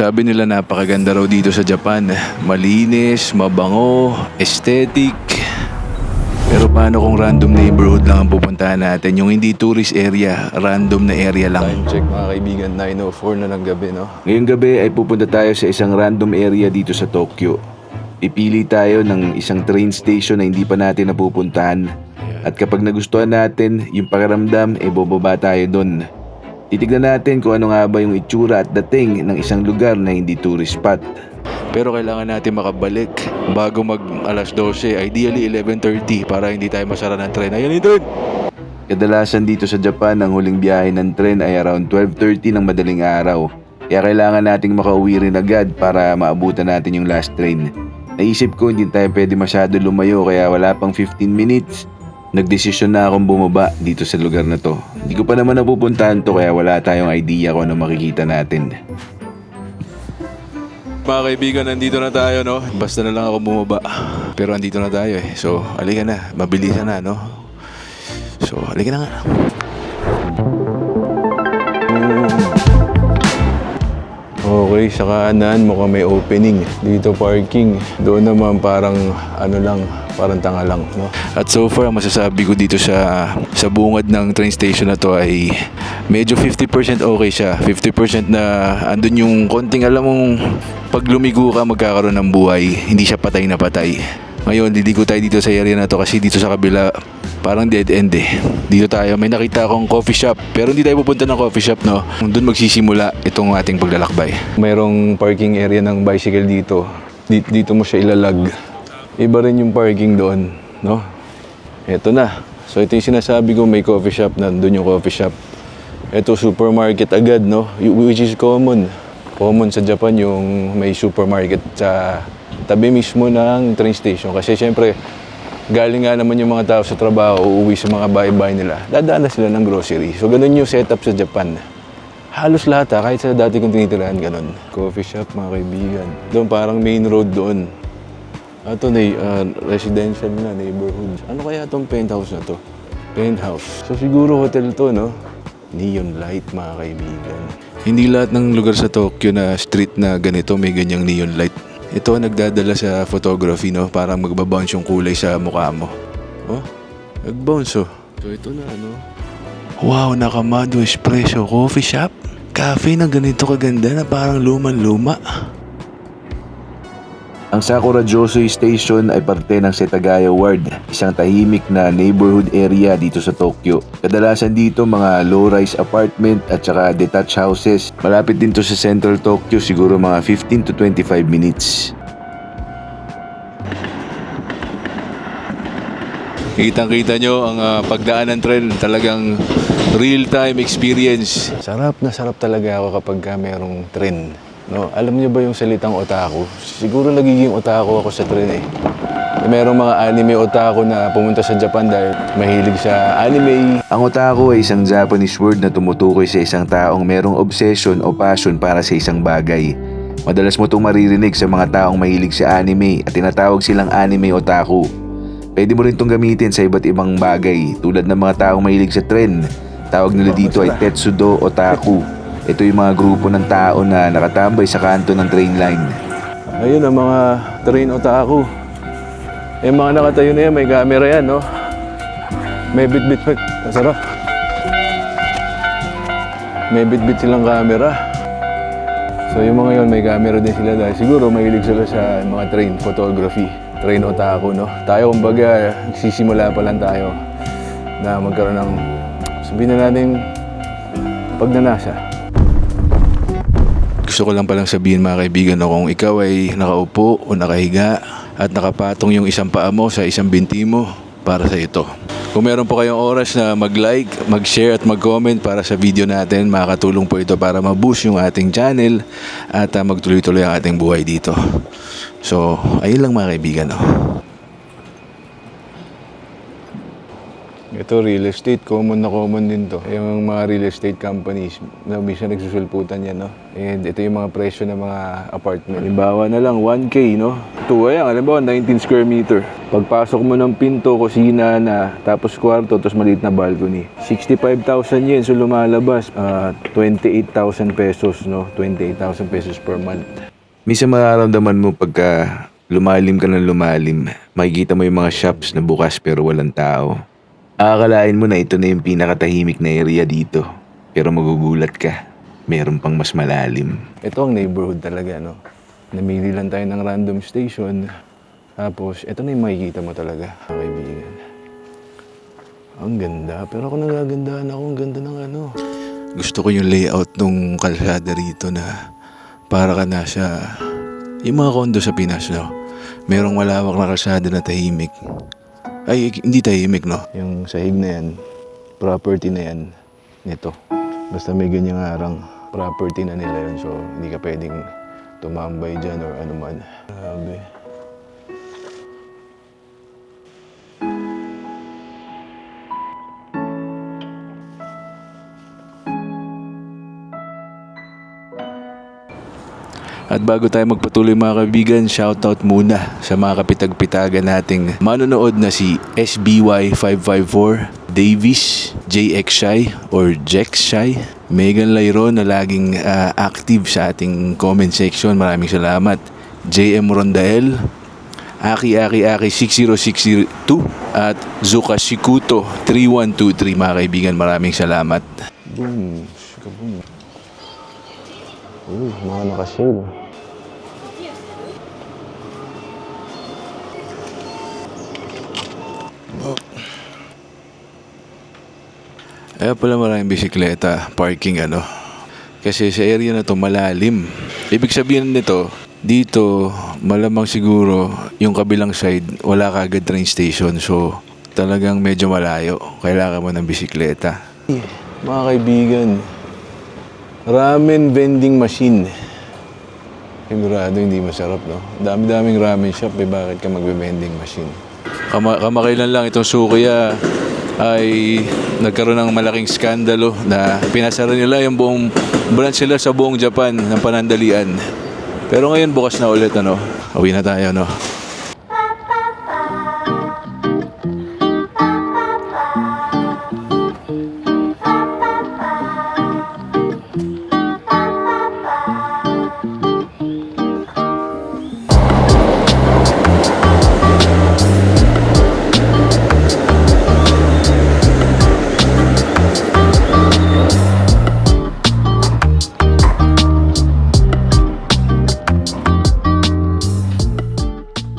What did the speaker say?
Sabi nila napakaganda raw dito sa Japan. Malinis, mabango, aesthetic. Pero paano kung random neighborhood lang ang pupuntahan natin? Yung hindi tourist area, random na area lang. Time check mga kaibigan, 9.04 na ng gabi no? Ngayong gabi ay pupunta tayo sa isang random area dito sa Tokyo. Pipili tayo ng isang train station na hindi pa natin napupuntahan. At kapag nagustuhan natin yung pakiramdam, eh bobaba tayo doon. Titignan natin kung ano nga ba yung itsura at dating ng isang lugar na hindi tourist spot. Pero kailangan natin makabalik bago mag alas 12, ideally 11.30 para hindi tayo masara ng tren. Ayan yung tren! Kadalasan dito sa Japan, ang huling biyahe ng tren ay around 12.30 ng madaling araw. Kaya kailangan nating makauwi rin agad para maabutan natin yung last train. Naisip ko hindi tayo pwede masyado lumayo kaya wala pang 15 minutes. Nagdesisyon na akong bumaba dito sa lugar na to. Hindi ko pa naman napupuntahan to kaya wala tayong idea kung ano makikita natin. Mga kaibigan, nandito na tayo, no? Basta na lang ako bumaba. Pero andito na tayo, eh. So, halika na. Mabilisan na, no? So, halika na nga. Sa kanan mukhang may opening. Dito parking. Doon naman parang ano lang, parang tanga lang. No? At so far, masasabi ko dito sa, sa bungad ng train station na to ay medyo 50% okay siya. 50% na andun yung konting alam mong pag lumigo ka magkakaroon ng buhay. Hindi siya patay na patay. Ngayon, diligo tayo dito sa area na to kasi dito sa kabila parang dead end eh. Dito tayo, may nakita akong coffee shop. Pero hindi tayo pupunta ng coffee shop, no? Doon magsisimula itong ating paglalakbay. Mayroong parking area ng bicycle dito. Dito, dito mo siya ilalag. Iba rin yung parking doon, no? Ito na. So ito yung sinasabi ko, may coffee shop, nandun yung coffee shop. Ito supermarket agad, no? Which is common. Common sa Japan yung may supermarket sa tabi mismo ng train station. Kasi syempre, galing nga naman yung mga tao sa trabaho, uuwi sa mga bahay-bahay nila, dadaan na sila ng grocery. So, ganun yung setup sa Japan. Halos lahat ha, kahit sa dati kong tinitirahan, ganun. Coffee shop, mga kaibigan. Doon parang main road doon. Ito na, uh, residential na, neighborhood. Ano kaya itong penthouse na to? Penthouse. So, siguro hotel to, no? Neon light, mga kaibigan. Hindi lahat ng lugar sa Tokyo na street na ganito may ganyang neon light. Ito nagdadala sa photography, no? Para magbabounce yung kulay sa mukha mo. Oh, nag-bounce, oh. So, ito na, ano? Wow, Nakamado Espresso Coffee Shop. Cafe na ganito kaganda na parang luman-luma. Ang Sakura Josei Station ay parte ng Setagaya Ward, isang tahimik na neighborhood area dito sa Tokyo. Kadalasan dito mga low-rise apartment at saka detached houses. Malapit din to sa Central Tokyo, siguro mga 15 to 25 minutes. Kitang-kita nyo ang ah, pagdaan ng tren, talagang real-time experience. Sarap na sarap talaga ako kapag ka merong tren. No, alam niyo ba yung salitang otaku? Siguro nagiging otaku ako sa tren eh. Merong mga anime otaku na pumunta sa Japan dahil mahilig sa anime. Ang otaku ay isang Japanese word na tumutukoy sa isang taong merong obsession o passion para sa isang bagay. Madalas mo itong maririnig sa mga taong mahilig sa anime at tinatawag silang anime otaku. Pwede mo rin itong gamitin sa iba't ibang bagay tulad ng mga taong mahilig sa tren. Tawag nila dito ay Tetsudo Otaku. Ito yung mga grupo ng tao na nakatambay sa kanto ng train line. Ayun ang mga train otaku. Yung mga nakatayo na yan, may camera yan, no? May bit-bit pa. Masarap. May bit-bit silang camera. So yung mga yon may camera din sila dahil siguro mahilig sila sa mga train photography. Train otaku, no? Tayo, kumbaga, nagsisimula pa lang tayo na magkaroon ng, sabihin na natin, pagnanasa. Gusto ko lang palang sabihin mga kaibigan na kung ikaw ay nakaupo o nakahiga at nakapatong yung isang paa mo sa isang binti mo para sa ito. Kung meron po kayong oras na mag-like, mag-share at mag-comment para sa video natin, makakatulong po ito para ma-boost yung ating channel at uh, magtuloy-tuloy ang ating buhay dito. So, ayun lang mga kaibigan. No? Ito real estate. Common na common din to. Yung mga real estate companies, na minsan nagsusulputan yan, no? And ito yung mga presyo ng mga apartment. Halimbawa na lang, 1K, no? Ito, ayan, halimbawa, 19 square meter. Pagpasok mo ng pinto, kusina na, tapos kwarto, tapos maliit na balcony. 65,000 yen, so lumalabas. ah, 28,000 pesos, no? 28,000 pesos per month. Minsan mararamdaman mo pagka lumalim ka ng lumalim, makikita mo yung mga shops na bukas pero walang tao. Aakalain mo na ito na yung pinakatahimik na area dito. Pero magugulat ka, meron pang mas malalim. Ito ang neighborhood talaga, no? Namili lang tayo ng random station. Tapos, ito na yung makikita mo talaga, mga kaibigan. Ang ganda. Pero ako nagagandahan ako. Ang ganda ng ano. Gusto ko yung layout ng kalsada rito na para ka nasa... Yung mga kondo sa Pinas, no? Merong malawak na kalsada na tahimik. Ay, hindi tahimik, no? Yung sahig na yan, property na yan, nito. Basta may ganyang arang property na nila yun. So, hindi ka pwedeng tumambay dyan or ano man. Grabe. At bago tayo magpatuloy mga kaibigan, shoutout muna sa mga kapitag-pitagan nating manonood na si SBY554, Davis, JX Shy or Jex Shy, Megan Layron na laging ah, active sa ating comment section. Maraming salamat. JM Rondael, Aki Aki Aki 6062 at Zuka Shikuto 3123 mga kaibigan. Maraming salamat. Boom. Boom. Uy, mga nakashale. Kaya pala maraming bisikleta, parking ano. Kasi sa area na to malalim. Ibig sabihin nito, dito malamang siguro yung kabilang side wala kagad train station. So talagang medyo malayo. Kailangan mo ng bisikleta. Mga kaibigan, ramen vending machine. Sigurado hindi masarap, no? Dami-daming ramen shop, eh, bakit ka magbe-vending machine? Kama kamakailan lang itong Sukiya ay nagkaroon ng malaking skandalo na pinasara nila yung buong branch nila sa buong Japan ng panandalian. Pero ngayon bukas na ulit, ano? Uwi na tayo, no?